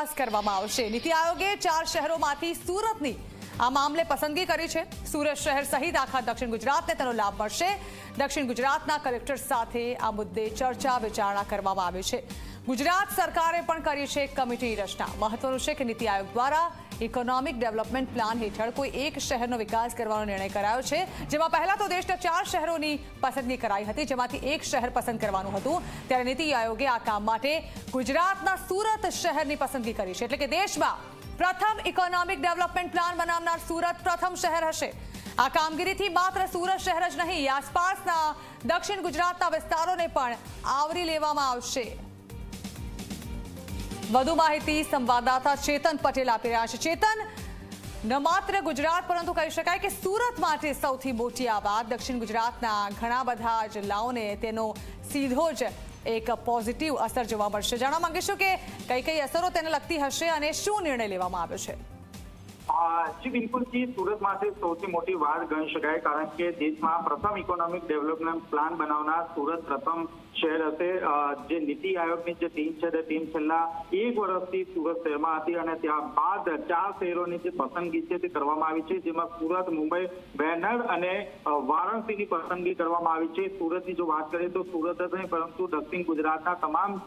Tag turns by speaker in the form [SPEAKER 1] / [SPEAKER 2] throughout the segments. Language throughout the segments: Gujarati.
[SPEAKER 1] વિકાસ કરવામાં આવશે. નીતિ આયોગે ચાર શહેરોમાંથી સુરતની આ મામલે પસંદગી કરી છે. સુરત શહેર સહિત આખા દક્ષિણ ગુજરાતને તેનો લાભ મળશે. દક્ષિણ ગુજરાતના કલેક્ટર સાથે આ મુદ્દે ચર્ચા વિચારણા કરવામાં આવી છે. ગુજરાત સરકારે પણ કરી છે કમિટીની રચના. મહત્વનું છે કે નીતિ આયોગ દ્વારા ઇકોનોમિક ડેવલપમેન્ટ પ્લાન હેઠળ કોઈ એક શહેરનો વિકાસ કરવાનો નિર્ણય કરાયો છે. જેમાં પહેલા તો દેશના ચાર શહેરોની પસંદગી કરાઈ હતી, જેમાંથી એક શહેર પસંદ કરવાનું હતું. ત્યારે નીતિ આયોગે આ કામ માટે ગુજરાતના સુરત શહેરની પસંદગી કરી છે. એટલે કે દેશમાં પ્રથમ ઇકોનોમિક ડેવલપમેન્ટ પ્લાન બનાવનાર સુરત પ્રથમ શહેર હશે. આ કામગીરીથી માત્ર સુરત શહેર જ નહીં, આસપાસના દક્ષિણ ગુજરાતના વિસ્તારોને પણ આવરી લેવામાં આવશે. વધુ માહિતી સંવાદદાતા ચેતન પટેલ આપી રહ્યા છે. ચેતન, ન માત્ર ગુજરાત, પરંતુ કહી શકાય કે સુરત માટે સૌથી મોટી આ વાત. દક્ષિણ ગુજરાતના ઘણા બધા જિલ્લાઓને તેનો સીધો જ એક પોઝિટિવ અસર જોવા મળશે. જાણવા માંગીશું કે કઈ કઈ અસરો તેને લગતી હશે અને શું નિર્ણય લેવામાં આવ્યો છે?
[SPEAKER 2] જી બિલકુલથી સુરત માટે સૌથી મોટી વાત ગણી શકાય, કારણ કે દેશમાં પ્રથમ ઇકોનોમિક ડેવલપમેન્ટ પ્લાન બનાવનાર સુરત પ્રથમ શહેર હશે. જે નીતિ આયોગની જે ટીમ છે, તે ટીમ છેલ્લા એક વર્ષથી સુરત શહેરમાં હતી અને ત્યારબાદ ચાર શહેરોની જે પસંદગી છે, તે કરવામાં આવી છે, જેમાં સુરત, મુંબઈ બેનર અને વારાણસીની પસંદગી કરવામાં આવી છે. સુરતની જો વાત કરીએ તો સુરત જ નહીં, પરંતુ દક્ષિણ ગુજરાતના તમામ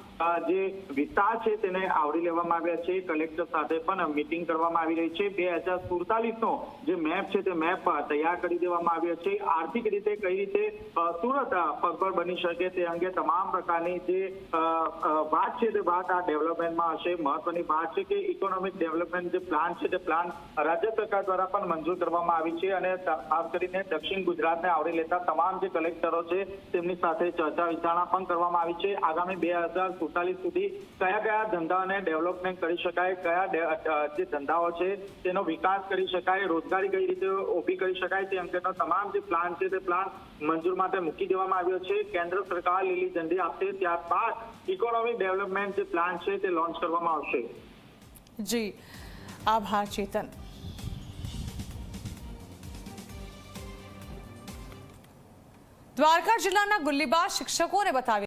[SPEAKER 2] જે વિસ્તાર છે, તેને આવરી લેવામાં આવ્યા છે. કલેક્ટર સાથે પણ મિટિંગ કરવામાં આવી રહી છે. બે હજાર સુડતાલીસનો જે મેપ છે તે મેપ તૈયાર કરી દેવામાં આવ્યો છે. આર્થિક રીતે કઈ રીતે સુરત પગભર બની શકે તે અંગે તમામ પ્રકારની જે વાત છે તે વાત આ ડેવલપમેન્ટમાં હશે. મહત્વની વાત છે કે ઇકોનોમિક ડેવલપમેન્ટ જે પ્લાન છે તે પ્લાન રાજ્ય સરકાર દ્વારા પણ મંજૂર કરવામાં આવી છે અને ખાસ કરીને દક્ષિણ ગુજરાતને આવરી લેતા તમામ જે કલેક્ટરો છે તેમની સાથે ચર્ચા વિચારણા પણ કરવામાં આવી છે. આગામી બે હજાર સુડતાલીસ સુધી કયા કયા ધંધાને ડેવલપમેન્ટ કરી શકાય, કયા જે ધંધાઓ છે તેનો વિકાસ કરી શકાય, રોજગારી કઈ રીતે ઊભી કરી શકાય, તે અંગેનો તમામ જે પ્લાન છે, તે પ્લાન મંજૂર માટે મૂકી દેવામાં આવ્યો છે. કેન્દ્ર સરકાર લીલી ઝંડી આપશે, ત્યારબાદ ઇકોનોમિક ડેવલપમેન્ટ જે પ્લાન છે, તે લોન્ચ કરવામાં આવશે.
[SPEAKER 1] જી. આભાર, ચેતન. દ્વારકા જિલ્લાના ગુલ્લીબાજ શિક્ષકોને બતાવી